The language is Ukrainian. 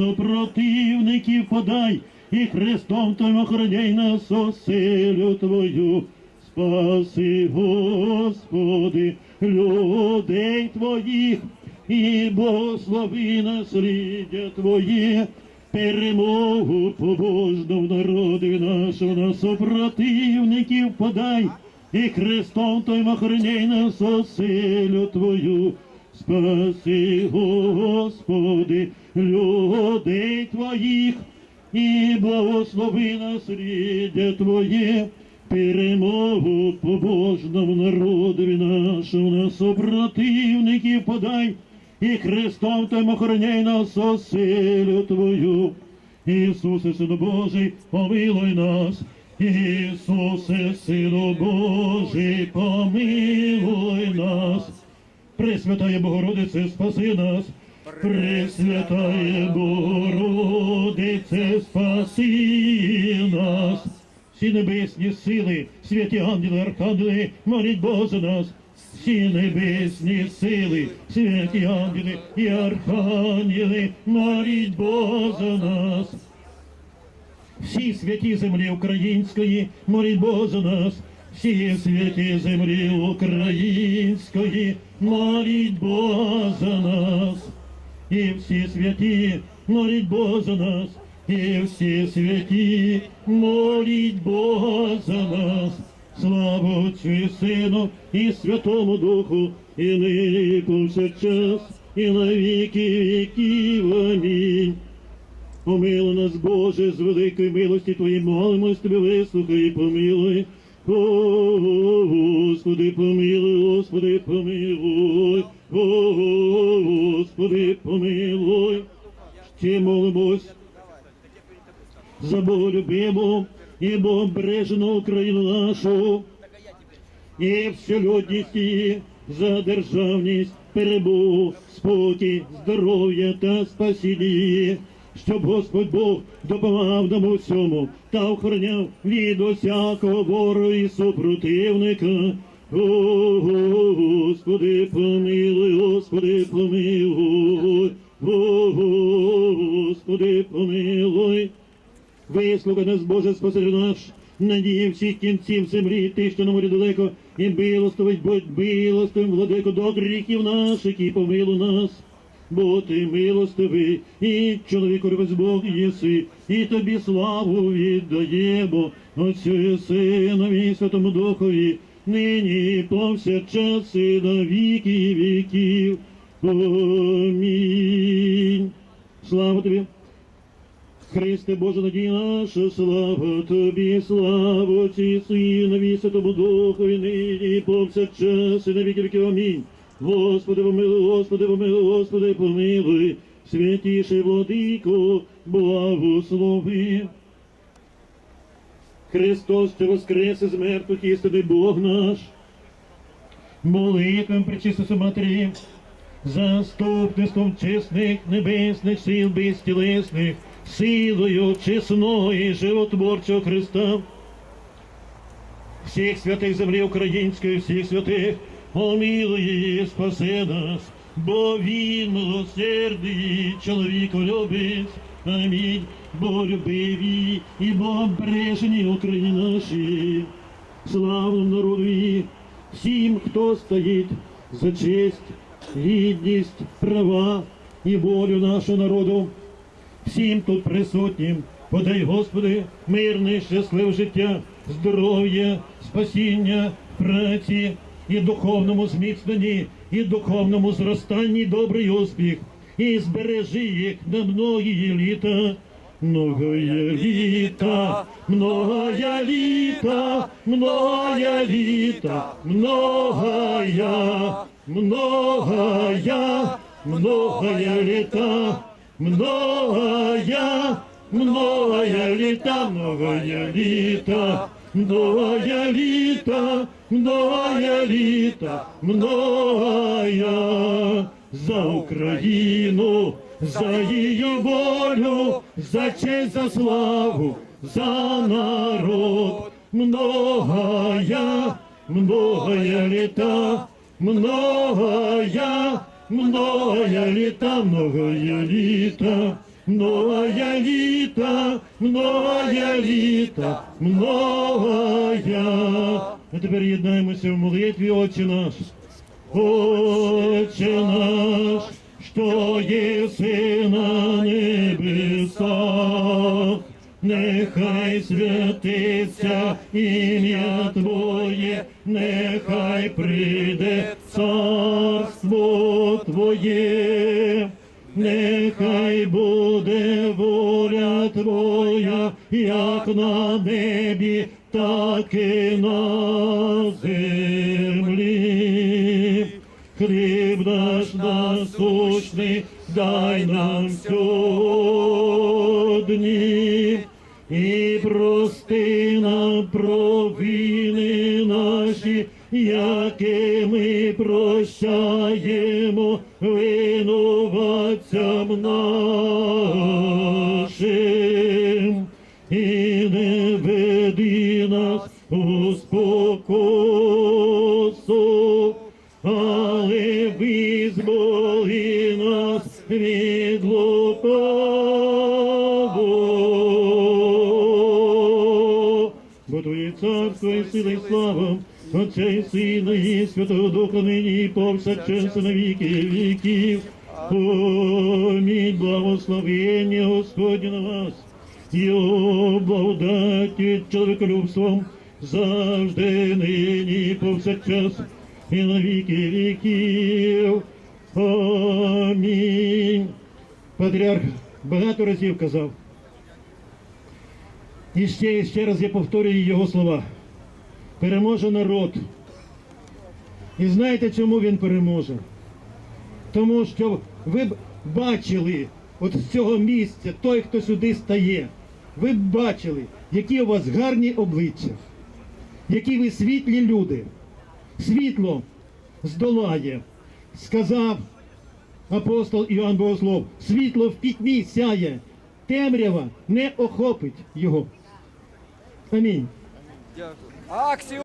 супротивників подай, і Христом Твоїм охороняй нас оселю Твою. Спаси, Господи, людей Твоїх, і благослови насліддя Твоє, перемогу побожну в народі нашого на супротивників подай, і Христом Твоїм охороняй нас оселю Твою. Спаси, Господи, людей Твоїх, і благослови насліддя Твоє, перемогу побожному народові нашому на супротивників подай, і Христом Твоїм охороняй нас оселю Твою. Ісусе, Сину Божий, помилуй нас. Ісусе, Сину Божий, помилуй нас. Пресвятая Богородице, спаси нас. Пресвятая Богородице, спаси нас. Всі небесні сили, святі ангели, архангели, моліть Бога за нас. Всі небесні сили, святі ангели і архангели, моліть Бога за нас. Всі святі землі української, моліть Бога за нас. Всі святі землі української, моліть Бога за нас. І всі святі, моліть Бога за нас. І всі святі, моліть Бога за нас. Слава Отцю і Сину і Святому Духу, і нині повсякчас, і на віки віків. Амінь. Помилуй нас, Боже, з великої милості Твоєї молимось Тебе, вислухай і помилуй. Господи, помилуй, Господи, помилуй, Господи, помилуй. Ще молимось за Боголюбиму і Богобережену Україну нашу, і вселюдність її за державність, перебув, спокій, здоров'я та спасіння. її, щоб Господь Бог допомагав нам у всьому та охороняв від усякого вору і супротивника. О, Господи, помилуй, Господи, помилуй, О, Господи, помилуй. Вислухай нас, Боже, Спасителю наш, надії всіх кінців землі, ти, що на морі далеко, і милостивить, будь милостивим, владико, до гріхів наших, і помилуй нас. Бо ти милостивий, і чоловіку любець Бог єси, і тобі славу віддаємо, Отцю і Синові, і Святому Духові, нині повсякчас і на віки віків. Амінь. Слава тобі. Христе Боже, надія наша, слава Тобі, слава Отцю і Синові, Святому Духові, нині повсякчас, і на віки віків. Амінь. Господи, помилуй, Господи, помилуй, Господи, помилуй, святіший владико, благослови. Христос, що воскрес із мертвих, істинний Бог наш, молитвам причистосу Матері, заступництвом чесних небесних сил безтілесних, силою чесного животворчого Христа, всіх святих землі української, всіх святих, помилуй її, спаси нас, бо він милосердний, чоловіко любить. Амінь, бо любиві і бо бережені Україні наші, славному народу, всім, хто стоїть за честь, гідність, права і волю нашого народу, всім тут присутнім, подай, Господи, мирне, щасливе життя, здоров'я, спасіння, праці і духовному зміцненні, і духовному зростанні добрий успіх, і збережи їх на многії літа. Многое літа, многое літа, многое літа, многая, многая, многое літа, многая, многое літа, многое літа, многое літа, многое літа, многая за Україну, за її волю, за честь, за славу, за народ, многая, многое літа, многая, многое літа, многое літа, многое літа, многое літа, многое. А тепер єднаємося в молитві, Отче наш. Отче наш, що єси на небесах, нехай святиться ім'я Твоє, нехай прийде царство Твоє. Нехай буде воля Твоя, як на небі, так і на землі. Хліб наш насущний, дай нам сьогодні, і прости нам провини наші, які ми прощаємо винуватцям нашим. І не веди нас у спокусу, але визволи нас від лукавого. Бо Твоє царство і сила і слава, Отця і Сина і Святого Духа нині і повсякчас на віки віків. Амінь, благословення Господня на вас, Його благодаті чоловіколюбством завжди нині повсякчас і на віки віків. Амінь. Патріарх багато разів казав. І ще і ще раз я повторюю його слова. Переможе народ. І знаєте, чому він переможе? Тому що ви б бачили от з цього місця, той, хто сюди стає, ви б бачили, які у вас гарні обличчя, які ви світлі люди. Світло здолає, сказав апостол Іоанн Богослов, світло в пітьмі сяє, темрява не охопить його. Амінь. Акцію